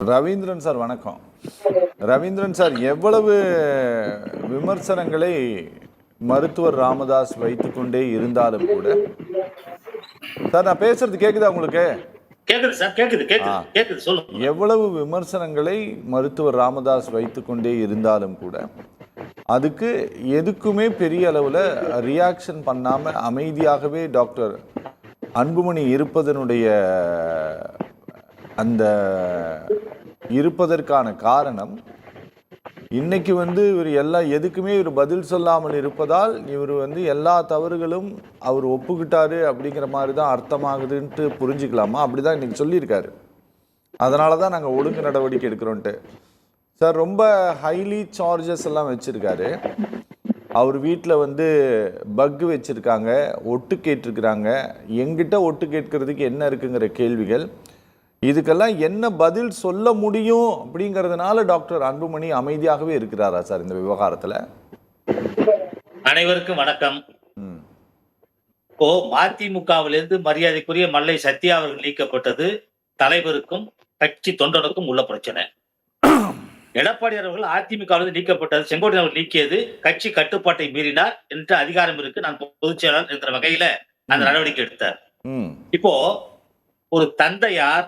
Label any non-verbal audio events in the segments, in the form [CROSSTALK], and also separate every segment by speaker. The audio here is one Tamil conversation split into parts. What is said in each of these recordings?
Speaker 1: ரவீந்திரன் சார் வணக்கம். ரவீந்திரன் சார் எவ்வளவு விமர்சனங்களை மருத்துவர் ராமதாஸ் வைத்துக்கொண்டே இருந்தாலும் கூட சார் நான் பேசுறது கேக்குதா உங்களுக்கு? எவ்வளவு விமர்சனங்களை மருத்துவர் ராமதாஸ் வைத்துக்கொண்டே இருந்தாலும் கூட அதுக்கு எதுக்குமே பெரிய அளவில் ரியாக்ஷன் பண்ணாம அமைதியாகவே டாக்டர் அன்புமணி இருப்பதனுடைய அந்த இருப்பதற்கான காரணம் இன்னைக்கு வந்து இவர் எல்லா எதுக்குமே இவர் பதில் சொல்லாமல் இருப்பதால் இவர் வந்து எல்லா தவறுகளும் அவர் ஒப்புக்கிட்டாரு அப்படிங்கிற மாதிரி தான் அர்த்தமாகுதுன்ட்டு புரிஞ்சுக்கலாமா? அப்படிதான் இன்னைக்கு சொல்லியிருக்காரு. அதனால தான் நாங்கள் ஒழுங்கு நடவடிக்கை எடுக்கிறோன்ட்டு. சார் ரொம்ப ஹைலி சார்ஜஸ் எல்லாம் வச்சுருக்காரு. அவர் வீட்டில் வந்து பக் வச்சுருக்காங்க ஒட்டு கேட்டிருக்கிறாங்க. எங்கிட்ட ஒட்டு கேட்கறதுக்கு என்ன இருக்குங்கிற கேள்விகள். இதுக்கெல்லாம் என்ன பதில் சொல்ல முடியும் அப்படிங்கிறதுனால டாக்டர் அன்புமணி அமைதியாகவே இருக்கிறாரா சார் இந்த விவகாரத்தில்?
Speaker 2: அனைவருக்கும் வணக்கம். இப்போ மதிமுகவிலிருந்து மரியாதைக்குரிய மல்லை சத்யா அவர்கள் நீக்கப்பட்டது தலைவருக்கும் கட்சி தொண்டனுக்கும் உள்ள பிரச்சனை. எடப்பாடி அவர்கள் அதிமுகவிலிருந்து நீக்கப்பட்டது செங்கோட்டையன் அவர்கள் நீக்கியது கட்சி கட்டுப்பாட்டை மீறினார் என்ற அதிகாரம் இருக்கு. நான் பொதுச் செயலாளர் என்ற வகையில அந்த நடவடிக்கை எடுத்தார். இப்போ ஒரு தந்தையார்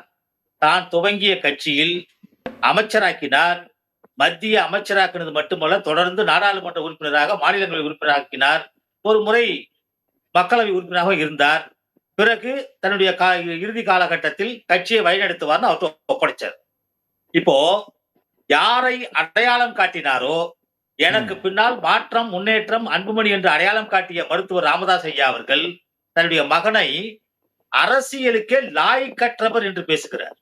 Speaker 2: தான் துவங்கிய கட்சியில் அமைச்சராக்கினார். மத்திய அமைச்சராக்கினது மட்டுமல்ல தொடர்ந்து நாடாளுமன்ற உறுப்பினராக மாநிலங்களவை உறுப்பினராக்கினார். ஒரு முறை மக்களவை உறுப்பினராக இருந்தார். பிறகு தன்னுடைய கா இறுதி காலகட்டத்தில் கட்சியை வழிநடத்துவார்னு அவர் ஒப்படைச்சார். இப்போ யாரை அடையாளம் காட்டினாரோ எனக்கு பின்னால் மாற்றம் முன்னேற்றம் அன்புமணி என்று அடையாளம் காட்டிய மருத்துவர் ராமதாஸ் ஐயா அவர்கள் தன்னுடைய மகனை அரசியலுக்கே லாய்க்கற்றவர் என்று பேசுகிறார்.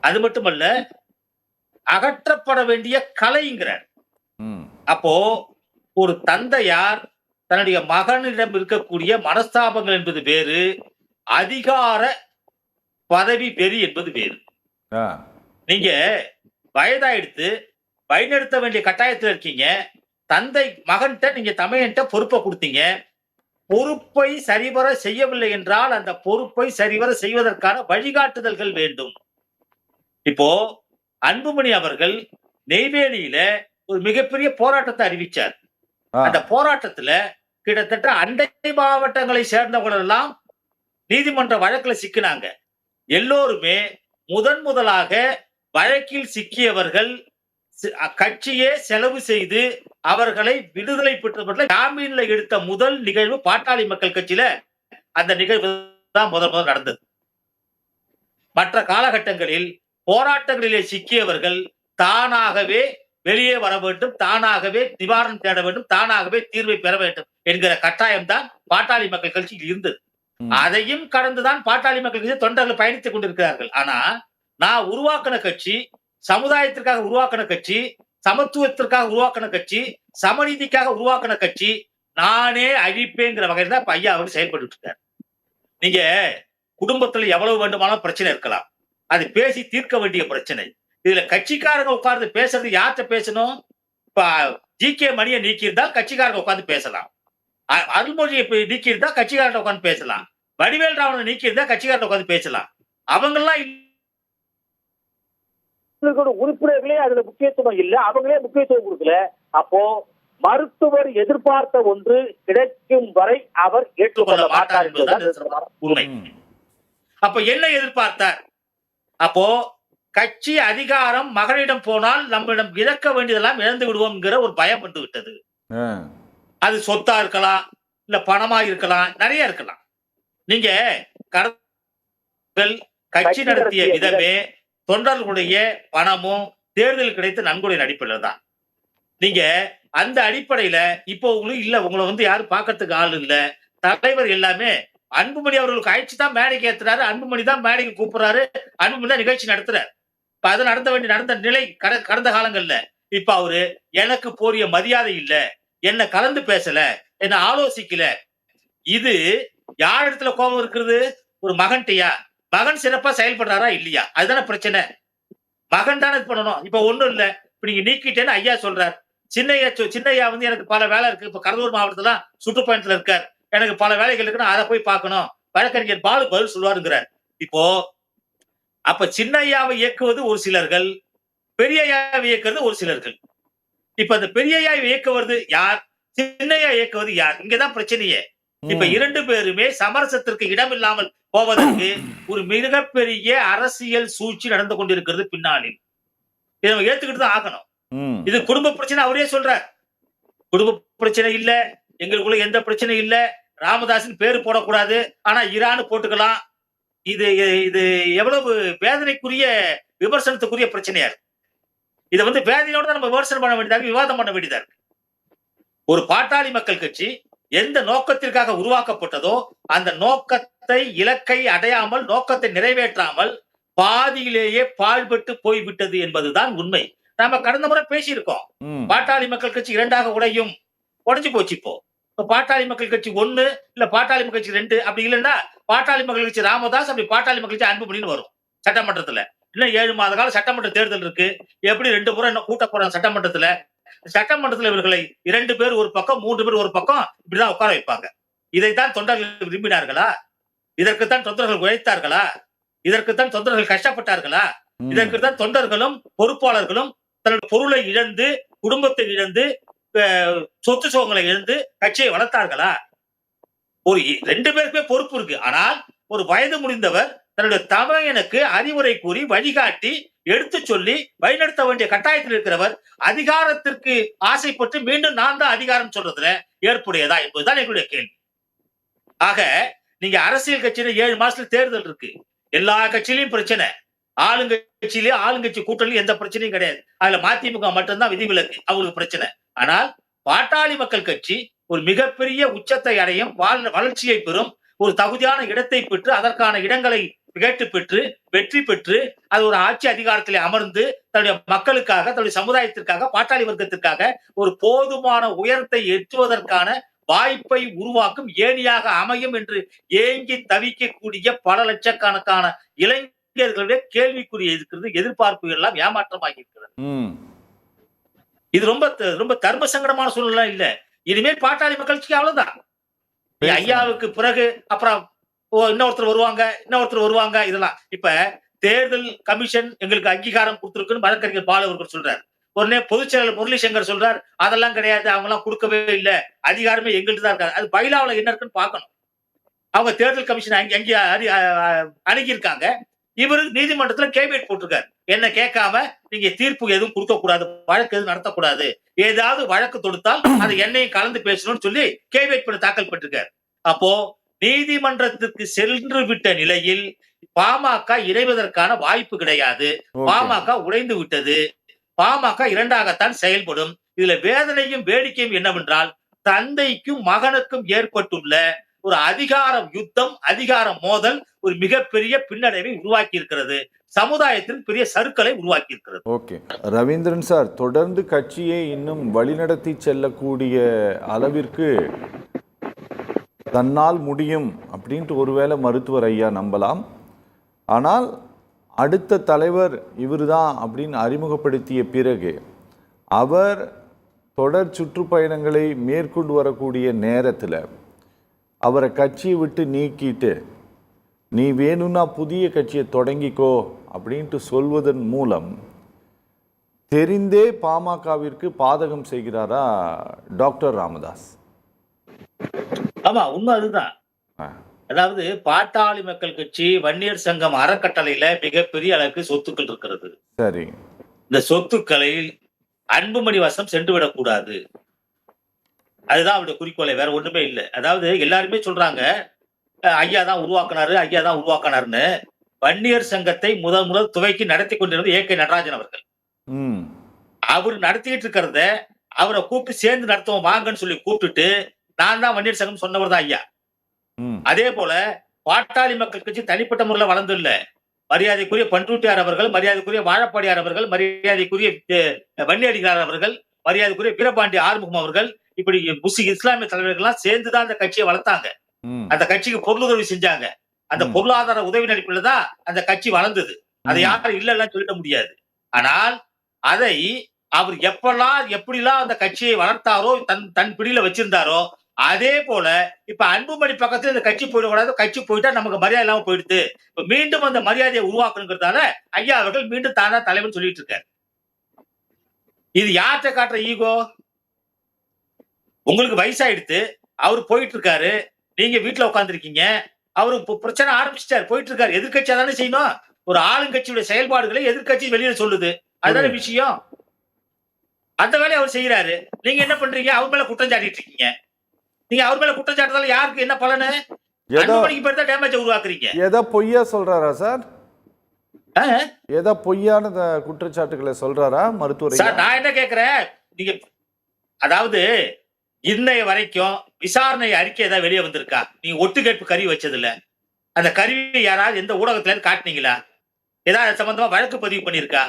Speaker 2: அது மட்டுமல்ல அகற்றப்பட வேண்டிய கலைங்கிறார் அப்போ ஒரு தந்தையார் தன்னுடைய மகனிடம் இருக்கக்கூடிய மனஸ்தாபங்கள் என்பது வேறு அதிகார பதவி வெறி என்பது வேறு. நீங்க வயதாயிடுத்து வழிநடத்த வேண்டிய கட்டாயத்துல இருக்கீங்க தந்தை மகன்கிட்ட நீங்க தமையன்ட்ட பொறுப்பை கொடுத்தீங்க பொறுப்பை சரிவர செய்யவில்லை என்றால் அந்த பொறுப்பை சரிவர செய்வதற்கான வழிகாட்டுதல்கள் வேண்டும். இப்போ அன்புமணி அவர்கள் நெய்வேலியில ஒரு மிகப்பெரிய போராட்டத்தை அறிவிச்சார். அந்த போராட்டத்துல கிட்டத்தட்ட அண்டை மாவட்டங்களை சேர்ந்தவர்கள் எல்லாம் நீதிமன்ற வழக்குல சிக்கினாங்க. எல்லோருமே முதன் முதலாக வழக்கில் சிக்கியவர்கள் கட்சியே செலவு செய்து அவர்களை விடுதலை பெற்றவர்கள் ஜாமீன்ல எடுத்த முதல் நிகழ்வு பாட்டாளி மக்கள் கட்சியில அந்த நிகழ்வு தான் முதல் முதல் நடந்தது. மற்ற காலகட்டங்களில் போராட்டங்களிலே சிக்கியவர்கள் தானாகவே வெளியே வர வேண்டும் தானாகவே நிவாரணம் தேட வேண்டும் தானாகவே தீர்வை பெற வேண்டும் என்கிற கட்டாயம் தான் பாட்டாளி மக்கள் கட்சியில் இருந்தது. அதையும் கடந்துதான் பாட்டாளி மக்கள் கட்சி தொண்டர்கள் பயணித்துக் கொண்டிருக்கிறார்கள். ஆனா நான் உருவாக்கின கட்சி சமுதாயத்திற்காக உருவாக்கின கட்சி சமத்துவத்திற்காக உருவாக்கின கட்சி சமநீதிக்காக உருவாக்கின கட்சி நானே அழிப்பேங்கிற வகையில் தான் ஐயா அவர் செயல்பட்டு இருக்காரு. நீங்க குடும்பத்துல எவ்வளவு வேண்டுமானாலும் பிரச்சனை இருக்கலாம். அது பேசி தீர்க்க வேண்டிய பிரச்சனை. இதுல கட்சிக்காரங்க உட்கார்ந்து பேசுறது யார்கிட்ட பேசணும்? இப்ப ஜி கே மணியை நீக்கியிருந்தா கட்சிக்காரங்க உட்கார்ந்து பேசலாம். அருள்மொழியை இப்ப நீக்கியிருந்தா கட்சிக்காரங்க உட்கார்ந்து பேசலாம். வடிவேல் ராவணனை நீக்கியிருந்தா கட்சிக்காரங்க உட்கார்ந்து பேசலாம். அவங்கெல்லாம்
Speaker 3: உறுப்பினர்களே அதுல முக்கியத்துவம் இல்ல. அவங்களே முக்கியத்துவம் கொடுக்கல. அப்போ மருத்துவர் எதிர்பார்த்த ஒன்று கிடைக்கும் வரை அவர் ஏற்றுக்கொள்ள மாட்டார் என்பதுதான்
Speaker 2: உண்மை. அப்ப என்ன எதிர்பார்த்தார்? அப்போ கட்சி அதிகாரம் மகனிடம் போனால் நம்மிடம் இழக்க வேண்டியதெல்லாம் இழந்து விடுவோம்ங்கிற ஒரு பயம் வந்து விட்டது. அது சொத்தா இருக்கலாம் இல்ல பணமா இருக்கலாம் நிறைய இருக்கலாம். நீங்க கடல் கட்சி நடத்திய விதமே தொண்டர்களுடைய பணமும் தேர்தல் கிடைத்த நன்கொடை அடிப்படையில் தான். நீங்க அந்த அடிப்படையில இப்போ உங்களுக்கு இல்ல உங்களை வந்து யாரும் பார்க்கறதுக்கு ஆள் இல்ல. தலைவர் எல்லாமே அன்புமணி அவர்களுக்கு அழைச்சி தான் மேடைக்கு ஏத்துறாரு. அன்புமணி தான் மேடைக்கு கூப்பிடுறாரு. அன்புமணி தான் நிகழ்ச்சி நடத்துறாரு. இப்ப அது நடந்த வேண்டிய நடந்த நிலை கட- கடந்த காலங்கள்ல. இப்ப அவரு எனக்கு போரிய மரியாதை இல்ல. என்ன கலந்து பேசல. என்ன ஆலோசிக்கல. இது யார் இடத்துல கோபம் இருக்கிறது? ஒரு மகன்கிட்டயா? மகன் சிறப்பா செயல்படுறாரா இல்லையா? அதுதானே பிரச்சனை. மகன் தானே இது பண்ணணும். இப்ப ஒண்ணும் இல்ல. இப்ப நீங்க நீக்கிட்டேன்னு ஐயா சொல்றார். சின்னையா சின்னையா வந்து எனக்கு பல வேலை இருக்கு. இப்ப கடலூர் மாவட்டத்துல சுற்றுப்பயணத்துல இருக்கார். எனக்கு பல வேலைகள் இருக்குன்னா அதை போய் பார்க்கணும். வழக்கறிஞர் பாலு பதில் சொல்லுவாருங்கிறார். இப்போ அப்ப சின்னையாவை இயக்குவது ஒரு சிலர்கள் பெரியய்யாவை இயக்குறது ஒரு சிலர்கள். இப்ப அந்த பெரியய்யாவை இயக்குவது யார்? சின்னையா இயக்குவது யார்? இங்கதான் பிரச்சனையே. இப்ப. இரண்டு பேருமே சமரசத்திற்கு இடம் இல்லாமல் போவதற்கு ஒரு மிகப்பெரிய அரசியல் சூழ்ச்சி நடந்து கொண்டிருக்கிறது பின்னாளில். இதை நம்ம ஏத்துக்கிட்டு தான் ஆகணும். இது குடும்ப பிரச்சனை அவரே சொல்றார். குடும்ப பிரச்சனை இல்ல. எங்களுக்குள்ள எந்த பிரச்சனையும் இல்ல. ராமதாஸின் பேரு போடக்கூடாது. ஆனா ஈரான்னு போட்டுக்கலாம். இது இது எவ்வளவு வேதனைக்குரிய விமர்சனத்துக்குரிய பிரச்சனையா இருக்கு. இதை வந்து வேதனையோட தான் நம்ம விமர்சனம் பண்ண வேண்டியதா இருக்கு விவாதம் பண்ண வேண்டியதா இருக்கு. ஒரு பாட்டாளி மக்கள் கட்சி எந்த நோக்கத்திற்காக உருவாக்கப்பட்டதோ அந்த நோக்கத்தை இலக்கை அடையாமல் நோக்கத்தை நிறைவேற்றாமல் பாதியிலேயே பாழ்பட்டு போய்விட்டது என்பதுதான் உண்மை. நாம கடந்த முறை பேசியிருக்கோம். பாட்டாளி மக்கள் கட்சி இரண்டாக உடையும். உடைஞ்சு போச்சு இப்போ. இப்ப பாட்டாளி மக்கள் கட்சி ஒண்ணு இல்ல பாட்டாளி மக்கள் கட்சி ரெண்டு அப்படி இல்லைன்னா பாட்டாளி மக்கள் கட்சி ராமதாஸ் அப்படி பாட்டாளி மக்கள் கட்சி அன்புமணின்னு வரும் சட்டமன்றத்துல. இன்னும் ஏழு மாத கால சட்டமன்ற தேர்தல் இருக்கு. எப்படி ரெண்டு முறை இன்னும் கூட்ட போறாங்க சட்டமன்றத்துல? சட்டமன்றத்துல இவர்களை இரண்டு பேர் ஒரு பக்கம் மூன்று பேர் ஒரு பக்கம் இப்படிதான் உட்கார வைப்பாங்க. இதைத்தான் தொண்டர்கள் விரும்பினார்களா? இதற்குத்தான் தொண்டர்கள் உழைத்தார்களா? இதற்குத்தான் தொண்டர்கள் கஷ்டப்பட்டார்களா?
Speaker 1: ம்.
Speaker 2: இதற்கு தான் தொண்டர்களும் பொறுப்பாளர்களும் தன்னுடைய பொருளை இழந்து குடும்பத்தை இழந்து சொத்து சுகங்களை இழந்து கட்சியை வளர்த்தார்களா? ஒரு ரெண்டு பேருக்குமே பொறுப்பு இருக்கு. ஆனால் ஒரு வயது முடிந்தவர் தன்னுடைய தமையனுக்கு அறிவுரை கூறி வழிகாட்டி எடுத்து சொல்லி வழிநடத்த வேண்டிய கட்டாயத்தில் இருக்கிறவர் அதிகாரத்திற்கு ஆசைப்பட்டு மீண்டும் நான் தான் அதிகாரம் சொல்றதுல ஏற்புடையதா என்பதுதான் எங்களுடைய கேள்வி. ஆக நீங்க அரசியல் கட்சியில ஏழு மாசத்துல தேர்தல் இருக்கு. எல்லா கட்சியிலையும் பிரச்சனை. ஆளுங்கட்சியிலேயே ஆளுங்கட்சி கூட்டணி எந்த பிரச்சனையும் கிடையாது. அதுல மதிமுக மட்டும்தான் விதிவிலக்கு. அவங்களுக்கு பிரச்சனை. ஆனால் பாட்டாளி மக்கள் கட்சி ஒரு மிகப்பெரிய உச்சத்தை அடையும் வளர்ச்சியை பெறும் ஒரு தகுதியான இடத்தை பெற்று அதற்கான இடங்களை கேட்டு பெற்று வெற்றி பெற்று அது ஒரு ஆட்சி அதிகாரத்திலே அமர்ந்து தன்னுடைய மக்களுக்காக தன்னுடைய சமுதாயத்திற்காக பாட்டாளி வர்க்கத்திற்காக ஒரு போதுமான உயரத்தை எட்டுவதற்கான வாய்ப்பை உருவாக்கும் ஏணியாக அமையும் என்று ஏங்கி தவிக்கக்கூடிய பல லட்சக்கணக்கான இளைஞர்களுடைய கேள்விக்குறி இருக்கிறது எதிர்பார்ப்பு எல்லாம் ஏமாற்றமாகி இருக்கிறது. இது ரொம்ப ரொம்ப தர்ம சங்கடமான சூழ்நிலை இல்ல. இனிமேல் பாட்டாளி மக்களுக்கு அவ்வளவுதான். ஐயாவுக்கு பிறகு அப்புறம் ஓ இன்னொருத்தர் வருவாங்க இன்னொருத்தர் வருவாங்க இதெல்லாம். இப்ப தேர்தல் கமிஷன் எங்களுக்கு அங்கீகாரம் கொடுத்திருக்குன்னு வழக்கறிஞர் பாலு அவர்கள் சொல்றாரு. உடனே பொதுச் செயலர் முரளி சங்கர் சொல்றார் அதெல்லாம் கிடையாது அவங்க எல்லாம் கொடுக்கவே இல்ல. அதிகாரமே எங்கள்கிட்ட தான் இருக்காது. அது பைலாவில் என்ன இருக்குன்னு பார்க்கணும். அவங்க தேர்தல் கமிஷன் அங்கே அங்கே அணுகியிருக்காங்க. இவரு நீதிமன்றத்துல கேபியட் போட்டிருக்காரு. என்ன கேட்காம நீங்க தீர்ப்பு எதுவும் கொடுக்க கூடாது வழக்கு எதுவும் நடத்தக்கூடாது. ஏதாவது வழக்கு தொடுத்தால் [CLEARS THROAT] அதை என்னையும் கலந்து பேசணும்னு சொல்லி கேபியட் பண்ண தாக்கல் பண்ணிருக்காரு. அப்போ நீதிமன்றத்துக்கு சென்று விட்ட நிலையில் பாமக இணைவதற்கான வாய்ப்பு கிடையாது. பாமக உடைந்து விட்டது. பாமக இரண்டாகத்தான் செயல்படும். இதுல வேதனையும் வேடிக்கையும் என்னவென்றால் தந்தைக்கும் மகனுக்கும் ஏற்பட்டுள்ள ஒரு அதிகார யுத்தம் அதிகார மோதல் ஒரு மிகப்பெரிய பின்னடைவை உருவாக்கி இருக்கிறது சமுதாயத்தில் பெரிய சருக்களை உருவாக்கி இருக்கிறது
Speaker 1: ஓகே. ரவீந்திரன் சார் தொடர்ந்து கட்சியை இன்னும் வழிநடத்தி செல்லக்கூடிய அளவிற்கு தன்னால் முடியும் அப்படின்ட்டு ஒருவேளை மருத்துவர் ஐயா நம்பலாம். ஆனால் அடுத்த தலைவர் இவர்தான் அப்படின்னு அறிமுகப்படுத்திய பிறகு அவர் தொடர் சுற்றுப்பயணங்களை மேற்கொண்டு வரக்கூடிய நேரத்தில் அவரை கட்சியை விட்டு நீக்கிட்டு நீ வேணும்னா புதிய கட்சியை தொடங்கிக்கோ அப்படின்ட்டு சொல்வதன் மூலம் தெரிந்தே பாமகவிற்கு பாதகம் செய்கிறாரா டாக்டர் ராமதாஸ்.
Speaker 2: ஆமா உண்மை அதுதான். அதாவது பாட்டாளி மக்கள் கட்சி வன்னியர் சங்கம் அறக்கட்டளையில மிகப்பெரிய அளவுக்கு சொத்துக்கள் இருக்கிறது.
Speaker 1: சரி.
Speaker 2: இந்த சொத்துக்களை அன்புமணி வசம் சென்று விடக்கூடாது. அதுதான் அவருடைய குறிக்கோளை வேற ஒண்ணுமே இல்லை. அதாவது எல்லாருமே சொல்றாங்க ஐயா தான் உருவாக்குனாரு ஐயா தான் உருவாக்குனாருன்னு வன்னியர் சங்கத்தை முதல் முதல் துவைக்கி நடத்தி கொண்டிருந்த ஏ கே நடராஜன் அவர்கள். அவர் நடத்திட்டு இருக்கிறத அவரை கூப்பிட்டு சேர்ந்து நடத்துவோம் வாங்கன்னு சொல்லி கூப்பிட்டுட்டு நான் தான் வன்னியர் சங்கம் சொன்னவர் தான் ஐயா. அதே போல பாட்டாளி மக்கள் கட்சி தனிப்பட்ட முறையில் வளர்ந்து இல்ல மரியாதைக்குரிய பண்ருட்டியார் அவர்கள் மரியாதைக்குரிய வாழப்பாடியார் அவர்கள் மரியாதைக்குரிய வன்னியடிகளார் அவர்கள் மரியாதைக்குரிய வீரபாண்டி ஆறுமுகம் அவர்கள் இப்படி முஸ்லிம் இஸ்லாமிய தலைவர்கள்லாம் சேர்ந்துதான் அந்த கட்சியை வளர்த்தாங்க. அந்த கட்சிக்கு பொருளுதவி செஞ்சாங்க. அந்த. பொருளாதார உதவி நடிப்புல தான் அந்த கட்சி வளர்ந்தது. அதை. யாரும் இல்லைன்னு சொல்லிட முடியாது. ஆனால் அதை அவர் எப்பெல்லாம் எப்படிலாம் அந்த கட்சியை வளர்த்தாரோ தன் தன் பிடியில வச்சிருந்தாரோ அதே போல இப்ப அன்புமணி பக்கத்துல இந்த கட்சி போயிடக்கூடாது கட்சி போயிட்டா நமக்கு மரியாதை இல்லாம போயிடுது. இப்ப மீண்டும் அந்த மரியாதையை உருவாக்கணுங்கிறதால ஐயா அவர்கள் மீண்டும் தானா தலைவர் சொல்லிட்டு இருக்காரு. இது யார்கிட்ட காட்டுற ஈகோ? உங்களுக்கு வயசாயிடுத்து அவர் போயிட்டு இருக்காரு நீங்க வீட்டுல உட்காந்துருக்கீங்க அவரு பிரச்சனை ஆரம்பிச்சிட்டாரு. போயிட்டு இருக்காரு எதிர்கட்சியா தானே செய்யணும்? ஒரு ஆளுங்கட்சியுடைய செயல்பாடுகளை எதிர்க்கட்சி வெளியில சொல்லுது. அதுதானே விஷயம். அந்த வேலையை அவர் செய்யறாரு நீங்க என்ன பண்றீங்க? அவர் மேல குற்றம் சாட்டிட்டு இருக்கீங்க நீங்க அவர் மேல குற்றம் சாட்டுறதால யாருக்கு என்ன பலனு? அன்புமணிக்கு பேர் தான் டேமேஜ் உருவாக்குறீங்க.
Speaker 1: ஏதோ பொய்யா சொல்றாரா சார்? ஏதோ பொய்யான குற்றச்சாட்டுகளை சொல்றாரா மருத்துவர்
Speaker 2: சார் நான் என்ன கேக்குறேன்? நீங்க அதாவது இன்னைய வரைக்கும் விசாரணை அறிக்கை ஏதாவது வெளியே வந்திருக்கா? நீங்க ஒட்டுக்கேட்பு கருவி வச்சது இல்ல அந்த கருவி யாராவது எந்த ஊடகத்துல இருந்து காட்டுனீங்களா? ஏதாவது சம்பந்தமா வழக்கு பதிவு பண்ணிருக்கா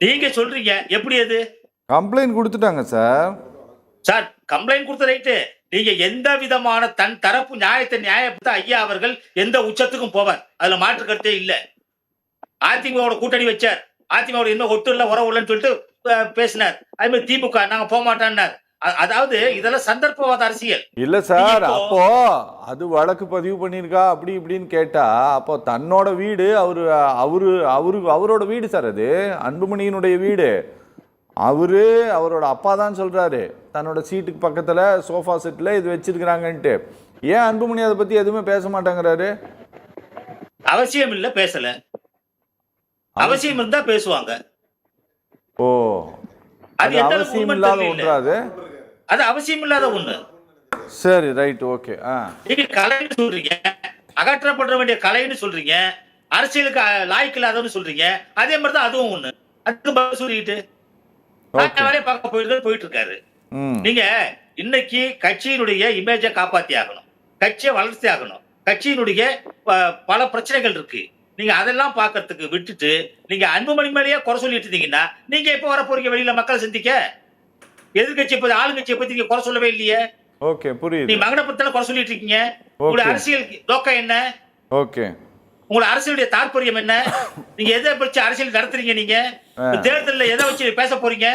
Speaker 2: நீங்க சொல்றீங்க. எப்படி அது?
Speaker 1: கம்ப்ளைண்ட் கொடுத்துட்டாங்க சார்.
Speaker 2: சார் கம்ப்ளைண்ட் கொடுத்த ரைட்டு. நீங்க எந்த விதமான தன் தரப்பு நியாயத்தை நியாயப்படுத்த ஐயா அவர்கள் எந்த உச்சத்துக்கும் போவார். அதுல மாற்று கருத்தே இல்ல. அதிமுகவோட கூட்டணி வச்சார். அதிமுக இன்னும் ஒட்டு இல்ல உறவு இல்லைன்னு சொல்லிட்டு பேசினார். அதே மாதிரி திமுக நாங்க போக மாட்டோம்னார். அதாவது இதெல்லாம் சந்தர்ப்பவாத அரசியல்.
Speaker 1: இல்ல சார் அப்போ அது வழக்கு பதிவு பண்ணியிருக்கா அப்படி இப்படின்னு கேட்டா அப்போ தன்னோட வீடு அவரு அவரு அவரு அவரோட வீடு சார் அது அன்புமணியினுடைய வீடு. அவரு அவரோட அப்பா தான் சொல்றாரு தன்னோட சீட்டுக்கு பக்கத்துல சோஃபா செட்ல இது வச்சிருக்கிறாங்கன்ட்டு. ஏன் அன்புமணி அதை பத்தி எதுவுமே பேச மாட்டேங்கிறாரு?
Speaker 2: அவசியம் இல்ல பேசல. அவசியம் இருந்தா பேசுவாங்க.
Speaker 1: ஓ
Speaker 2: அது
Speaker 1: அவசியம் இல்லாத
Speaker 2: தெரியல.
Speaker 1: அது
Speaker 2: அவசியம் இல்லாத ஒண்ணு.
Speaker 1: சரி ரைட் ஓகே
Speaker 2: நீங்க கலைன்னு சொல்றீங்க அகற்றப்பட வேண்டிய கலைன்னு சொல்றீங்க அரசியலுக்கு லாய்க்கு இல்லாதவன்னு சொல்றீங்க அதே மாதிரி தான் அதுவும் ஒண்ணு. அதுக்கு பதில் சொல்லிட்டு. வேலையை பார்க்க போயிட்டு போயிட்டு இருக்காரு நீங்க இன்னைக்கு கட்சியினுடைய இமேஜை காப்பாத்தி ஆகணும். கட்சியை வளர்ச்சி ஆகணும். கட்சியினுடைய பல பிரச்சனைகள் இருக்கு. நீங்க அதெல்லாம் பார்க்கறதுக்கு விட்டுட்டு நீங்க அன்புமணி மேலேயே குறை சொல்லிட்டு இருந்தீங்கன்னா நீங்க எப்ப வர போறீங்க வெளியில மக்களை சந்திக்க? எதிர்கட்சியை பத்தி ஆளுங்கட்சியை பத்தி நீங்க குறை சொல்லவே இல்லையே.
Speaker 1: ஓகே
Speaker 2: நீ
Speaker 1: புரியுது
Speaker 2: மகனை பத்தி தானே குறை சொல்லிட்டு இருக்கீங்க. உங்களுடைய. அரசியல் நோக்கம் என்ன?
Speaker 1: ஓகே
Speaker 2: உங்களோட அரசியலுடைய தாற்பயம் என்ன? [LAUGHS] நீங்க எதை வச்சு அரசியல் நடத்துறீங்க நீங்க? தேர்தல்ல எதை வச்சு பேச போறீங்க?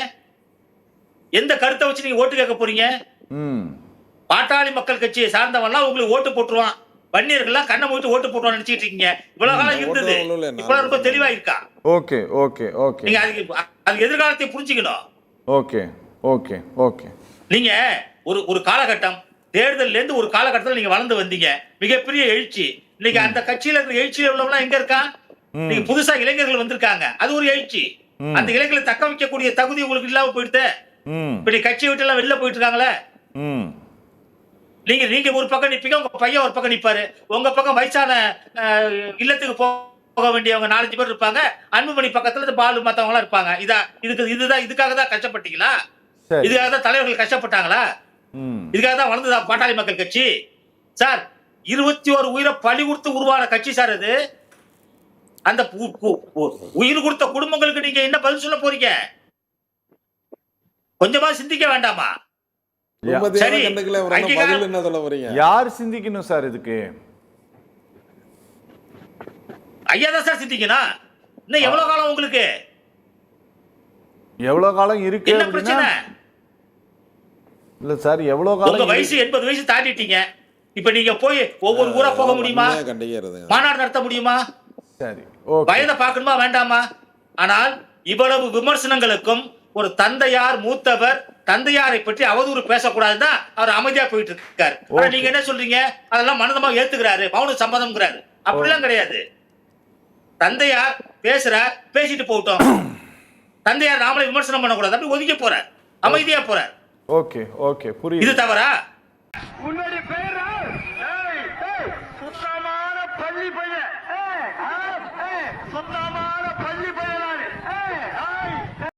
Speaker 2: எந்த கருத்தை வச்சு நீங்க ஓட்டு கேட்க போறீங்க?
Speaker 1: ம்.
Speaker 2: பாட்டாளி மக்கள் கட்சியை சார்ந்தவன்லாம் உங்களுக்கு ஓட்டு போட்டுருவான். வன்னியர்கள்லாம் கண்ணை மூட்டு ஓட்டு போட்டுருவான் நினைச்சிட்டு இருக்கீங்க. இவ்வளவு காலம் இருந்தது. இப்ப ரொம்ப தெளிவா இருக்கா
Speaker 1: ஓகே ஓகே ஓகே
Speaker 2: நீங்க அதுக்கு அதுக்கு எதிர்காலத்தை புரிஞ்சுக்கணும்.
Speaker 1: Okay okay okay.
Speaker 2: நீங்க ஒரு ஒரு காலகட்டம் தேர்தல்ல இருந்து ஒரு காலகட்டத்தில் நீங்க வளர்ந்து வந்தீங்க. மிகப்பெரிய எழுச்சி. இன்னைக்கு அந்த கட்சியில இருக்கிற எழுச்சியில உள்ளவங்க எங்க இருக்கா?
Speaker 1: ம்.
Speaker 2: நீங்க புதுசா இளைஞர்கள் வந்திருக்காங்க. அது ஒரு எழுச்சி. அந்த இளைஞர்களை தக்க வைக்கக்கூடிய தகுதி உங்களுக்கு இல்லாம போயிடுது.
Speaker 1: ம்.
Speaker 2: இப்ப நீ கட்சியை விட்டு எல்லாம் வெளில போயிட்டு இருக்காங்களே நீங்க நீங்க ஒரு பக்கம் நிப்பீங்க உங்க பையன் ஒரு பக்கம் நிப்பாரு. உங்க பக்கம் வயசான இல்லத்துக்கு போக வேண்டியவங்க நாலஞ்சு பேர் இருப்பாங்க. அன்புமணி பக்கத்துல பாலு மத்தவங்க எல்லாம் இருப்பாங்க. இதா இதுக்கு இதுதான் இதுக்காக தான் கஷ்டப்பட்டீங்களா? இதுக்காக தான் தலைவர்கள் கஷ்டப்பட்டாங்களா?
Speaker 1: ம்.
Speaker 2: இதுக்காக தான் வளர்ந்ததா பாட்டாளி மக்கள் கட்சி? சார் இருபத்தி ஒரு உயிரை பலி கொடுத்து உருவான கட்சி சார் அது. அந்த உயிர் கொடுத்த குடும்பங்களுக்கு நீங்க என்ன பதில் சொல்ல போறீங்க? கொஞ்சமா சிந்திக்க வேண்டாமா? சரி.
Speaker 4: கண்டுக்கல ஒரு என்ன
Speaker 2: அங்கீகாரம்.
Speaker 4: பதில் என்ன சொல்ல போறீங்க?
Speaker 1: யார் சிந்திக்கணும் சார் இதுக்கு?
Speaker 2: ஐயா தான் சார் சிந்திக்கணும். இன்னும் எவ்வளவு காலம் உங்களுக்கு?
Speaker 1: எவ்வளவு காலம் இருக்கு
Speaker 2: என்ன பிரச்சனை?
Speaker 1: இல்ல சார் எவ்வளவு
Speaker 2: உங்க
Speaker 1: காலம்
Speaker 2: வயசு எண்பது வயசு தாண்டிட்டீங்க. இப்ப நீங்க போய் ஒவ்வொரு ஊரா போக முடியுமா? மாநாடு நடத்த முடியுமா?
Speaker 1: சரி ஓகே.
Speaker 2: வயதை பார்க்கணுமா வேண்டாமா? ஆனால் இவ்வளவு விமர்சனங்களுக்கும் ஒரு தந்தையார் மூத்தவர் தந்தையாரை பற்றி அவதூறு பேசக்கூடாதுதான் அவர் அமைதியா போயிட்டு இருக்காரு ஆனா. நீங்க என்ன சொல்றீங்க? அதெல்லாம் மனதமா ஏத்துக்கிறாரு மௌன சம்மதம்ங்கிறாரு அப்படிலாம் கிடையாது. தந்தையார் பேசுறார் பேசிட்டு போகட்டும். [CLEARS THROAT] தந்தையார் நாமளே விமர்சனம் பண்ணக்கூடாது அப்படி ஒதுக்கி போறார் அமைதியா போறார்.
Speaker 1: ஓகே ஓகே
Speaker 2: இது
Speaker 1: புரியுது
Speaker 2: தவறா?
Speaker 5: உன்